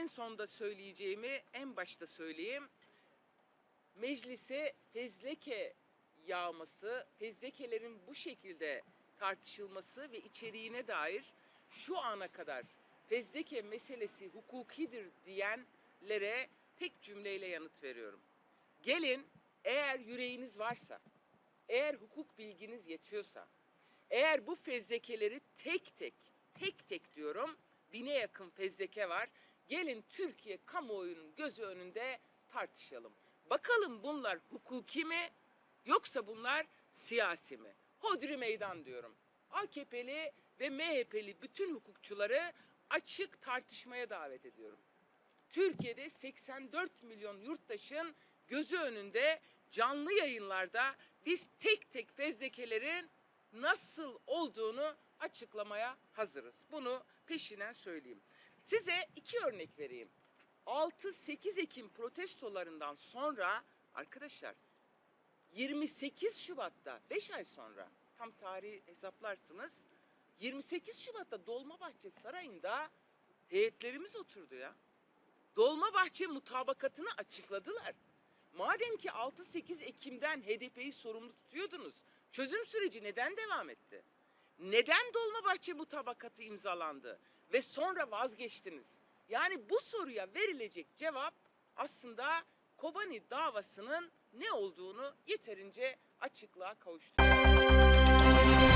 en sonda söyleyeceğimi en başta söyleyeyim. Meclise fezleke yağması, fezlekelerin bu şekilde tartışılması ve içeriğine dair şu ana kadar fezleke meselesi hukukidir diyenlere tek cümleyle yanıt veriyorum. Gelin eğer yüreğiniz varsa, eğer hukuk bilginiz yetiyorsa, eğer bu fezlekeleri tek tek, tek tek diyorum, bine yakın fezleke var. Gelin Türkiye kamuoyunun gözü önünde tartışalım. Bakalım bunlar hukuki mi yoksa bunlar siyasi mi? Hodri meydan diyorum. AKP'li ve MHP'li bütün hukukçuları açık tartışmaya davet ediyorum. Türkiye'de 84 milyon yurttaşın gözü önünde canlı yayınlarda biz tek tek fezlekelerin nasıl olduğunu açıklamaya hazırız. Bunu peşinen söyleyeyim. Size iki örnek vereyim. 6-8 Ekim protestolarından sonra arkadaşlar 28 Şubat'ta 5 ay sonra tam tarihi hesaplarsınız 28 Şubat'ta Dolmabahçe Sarayı'nda heyetlerimiz oturdu ya. Dolmabahçe mutabakatını açıkladılar. Madem ki 6-8 Ekim'den HDP'yi sorumlu tutuyordunuz, çözüm süreci neden devam etti? Neden Dolmabahçe mutabakatı imzalandı ve sonra vazgeçtiniz? Yani bu soruya verilecek cevap aslında Kobani davasının ne olduğunu yeterince açıklığa kavuşturuyor.